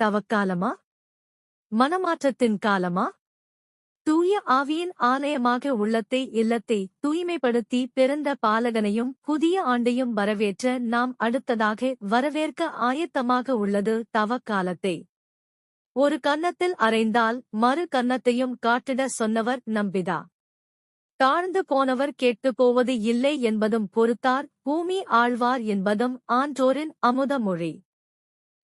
தவக்காலமா? மனமாற்றத்தின் காலமா? தூய ஆவியின் ஆலயமாக உள்ளத்தை இல்லத்தை தூய்மைப்படுத்தி பிறந்த பாலகனையும் புதிய ஆண்டையும் வரவேற்ற நாம் அடுத்ததாக வரவேற்க ஆயத்தமாக உள்ளது தவக்காலத்தை. ஒரு கன்னத்தில் அறைந்தால் மறு கன்னத்தையும் காட்டிட சொன்னவர் நம்பிதா. தாழ்ந்து போனவர் கேட்டுப் போவது இல்லை என்பதும் பொறுத்தார் பூமி ஆழ்வார் என்பதும் ஆன்றோரின் அமுத மொழி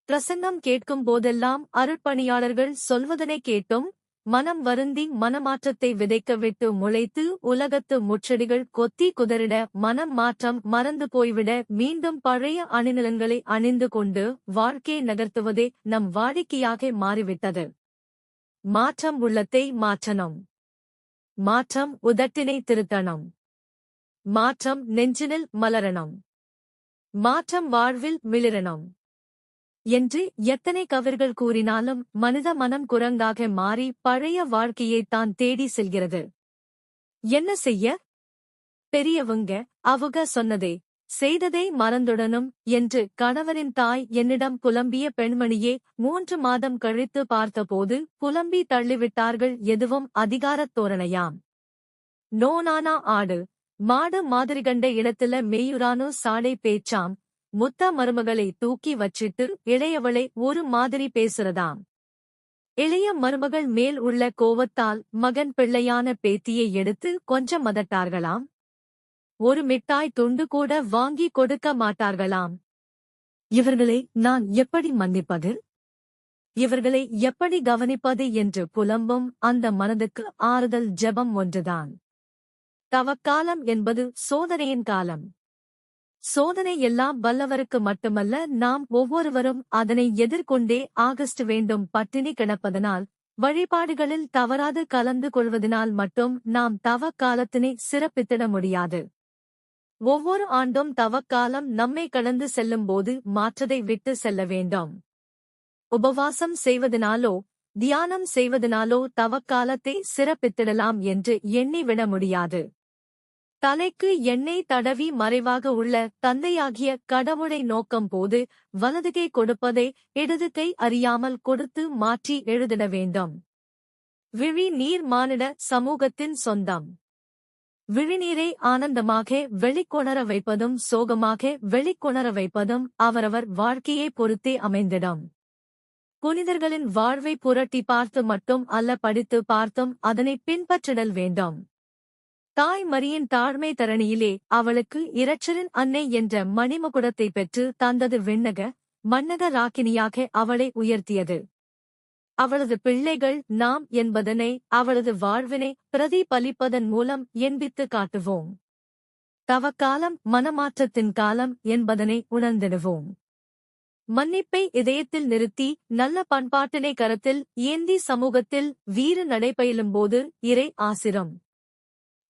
பிரசங்கம் கேட்கும் போதெல்லாம் அருட்பணியாளர்கள் சொல்வதனை கேட்டும் மனம் வருந்தி மனமாற்றத்தை விதைக்க விட்டு முளைத்து உலகத்து முச்செடிகள் கொத்தி குதறிட மனம் மாற்றம் மறந்து போய்விட மீண்டும் பழைய அணிநிலங்களை அணிந்து கொண்டு வாழ்க்கையை நகர்த்துவதே நம் வாடிக்கையாக மாறிவிட்டது. மாற்றம் உள்ளத்தை மாற்றணும். மாற்றம் உதட்டினை திருத்தணும். மாற்றம் நெஞ்சினில் மலரணும். மாற்றம் வாழ்வில் மிளிரணும். என்று எத்தனை கவிர்கள் கூறினாலும் மனித மனம் குரங்காக மாறி பழைய வாழ்க்கையை தான் தேடி செல்கிறது. என்ன செய்ய? பெரியவங்க அவங்க சொன்னதே செய்ததை மறந்துடனும் என்று கணவரின் தாய் என்னிடம் புலம்பிய பெண்மணியே மூன்று மாதம் கழித்து பார்த்தபோது புலம்பி தள்ளிவிட்டார்கள் எதுவும் அதிகாரத் தோரணையாம். நோனானா ஆடு மாடு மாதிரி கண்ட இடத்துல மேயுரானு சாடை பேச்சாம் முத்த மருமகளை தூக்கி வச்சிட்டு இளையவளை ஒரு மாதிரி பேசுறதாம். இளைய மருமகள் மேல் உள்ள கோவத்தால் மகன் பிள்ளையான பேத்தியை எடுத்து கொஞ்சம் மதட்டார்களாம். ஒரு மிட்டாய் துண்டு கூட வாங்கி கொடுக்க மாட்டார்களாம். இவர்களை நான் எப்படி மன்னிப்பது? இவர்களை எப்படி கவனிப்பது என்று புலம்பும் அந்த மனதுக்கு ஆறுதல் ஜெபம் ஒன்றுதான். தவக்காலம் என்பது சோதனையின் காலம். சோதனை எல்லாம் வல்லவருக்கு மட்டுமல்ல நாம் ஒவ்வொருவரும் அதனை எதிர்கொண்டே ஆகஸ்ட் வேண்டும் பட்டினி கிடப்பதனால் வழிபாடுகளில் தவறாது கலந்து கொள்வதனால் மட்டும் நாம் தவக்காலத்தினை சிறப்பித்திட முடியாது. ஒவ்வொரு ஆண்டும் தவக்காலம் நம்மை கடந்து செல்லும்போது மாற்றதை விட்டு செல்ல வேண்டும். உபவாசம் செய்வதனாலோ தியானம் செய்வதனாலோ தவக்காலத்தை சிறப்பித்திடலாம் என்று எண்ணிவிட முடியாது. தலைக்கு எண்ணெய் தடவி மறைவாக உள்ள தந்தையாகிய கடவுளை நோக்கம் போது வலதுகை கொடுப்பதை இடது கை அறியாமல் கொடுத்து மாற்றி எழுதிட வேண்டும். விழி நீர் மானிட சமூகத்தின் சொந்தம். விழிநீரை ஆனந்தமாக வெளிக்கொணர வைப்பதும் சோகமாக வெளிக்கொணர வைப்பதும் அவரவர் வாழ்க்கையை பொறுத்தே அமைந்திடும். புனிதர்களின் வாழ்வை புரட்டி பார்த்து மட்டும் அல்ல படித்து பார்த்தும் அதனை பின்பற்றிடல் வேண்டும். தாய் மரியின் தாழ்மை தரணியிலே அவளுக்கு இரட்சரின் அன்னை என்ற மணிமகுடத்தை பெற்று தந்தது விண்ணக மன்னக ராக்கினியாக அவளை உயர்த்தியது. அவளது பிள்ளைகள் நாம் என்பதனை அவளது வாழ்வினை பிரதிபலிப்பதன் மூலம் எண்பித்து காட்டுவோம். தவக்காலம் மனமாற்றத்தின் காலம் என்பதனை உணர்ந்திடுவோம். மன்னிப்பை இதயத்தில் நிறுத்தி நல்ல பண்பாட்டினை கரத்தில் ஏந்தி சமூகத்தில் வீறு நடைபயிலும்போது இறை ஆசிரம்.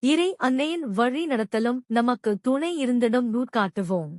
இறை அன்னையின் வழி நடத்தலும் நமக்கு துணை இருந்திடும் நூற்காட்டுவோம்.